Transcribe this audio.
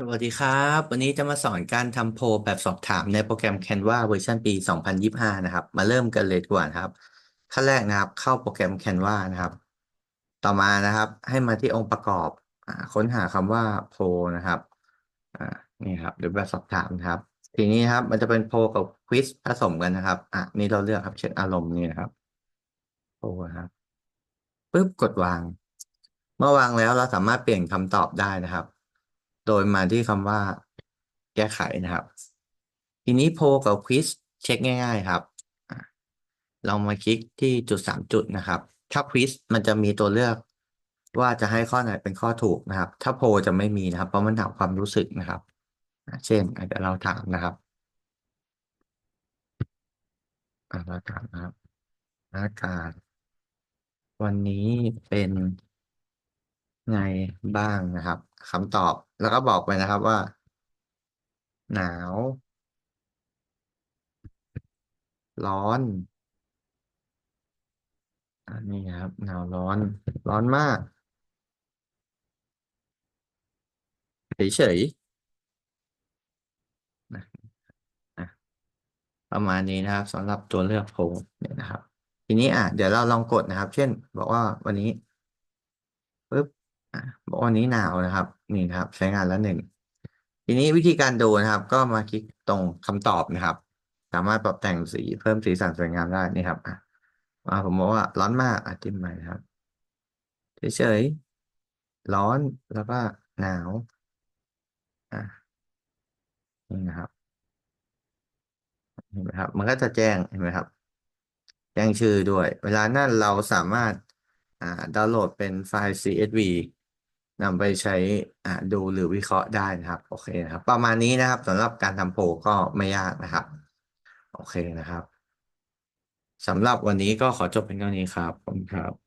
สวัสดีครับ วันนี้จะมาสอนการทำโพลแบบสอบถามในโปรแกรม Canva เวอร์ชันปี 2025 นะครับ มาเริ่มกันเลยดีกว่านะครับ ขั้นแรกนะครับ เข้าโปรแกรม Canva นะครับ ต่อมานะครับ ให้มาที่องค์ประกอบอ่าค้นหาคำว่าโพลนะครับอ่านี่ครับหรือแบบสอบถามนะครับ ทีนี้ครับ มันจะเป็นโพลกับควิสผสมกันนะครับอะนี่เราเลือกครับเช็คอารมณ์นี่นะครับโพลครับปึ๊บกดวาง เมื่อวางแล้วเราสามารถเปลี่ยนคำตอบได้นะครับ โดยมาที่คำว่าแก้ไขนะครับ ทีนี้โพกับควิสเช็คง่ายๆครับ เรามาคลิกที่จุดสามจุดนะครับ ถ้าควิสมันจะมีตัวเลือกว่าจะให้ข้อไหนเป็นข้อถูกนะครับ ถ้าโพจะไม่มีนะครับ เพราะมันถามความรู้สึกนะครับ เช่นอาจจะเราถามนะครับอะเราถามนะครับ อากาศ วันนี้เป็น ไงบ้างนะครับคำตอบแล้วก็บอกไปนะครับว่า หนาว ร้อนอันนี้ครับ หนาวร้อน ร้อนมากเฉยๆนะนะประมาณนี้นะครับสำหรับตัวเลือกโพลเนี่ยนะครับ ทีนี้อะเดี๋ยวเราลองกดนะครับ เช่น บอกว่าวันนี้ปึ๊บ บอกวันนี้หนาวนะครับ นี่นะครับ ใช้งานแล้วหนึ่งทีนี้วิธีการดูนะครับ ก็มาคลิกตรงคำตอบนะครับ สามารถปรับแต่งสีเพิ่มสีสันสวยงามได้นี่ครับอะมาผมบอกว่าร้อนมากอะจิ้มไปครับเฉยๆร้อนแล้วก็หนาวอะนี่นะครับเห็นไหมครับ มันก็จะแจ้งเห็นไหมครับ แจ้งชื่อด้วย เวลานั้นเราสามารถอ่าดาวน์โหลดเป็นไฟล์ CSV นำไปใช้ดูหรือวิเคราะห์ได้นะครับ โอเคนะครับ ประมาณนี้นะครับสำหรับการทำโพลก็ไม่ยากนะครับ โอเคนะครับสำหรับวันนี้ก็ขอจบเป็นเท่านี้ครับขอบคุณครับ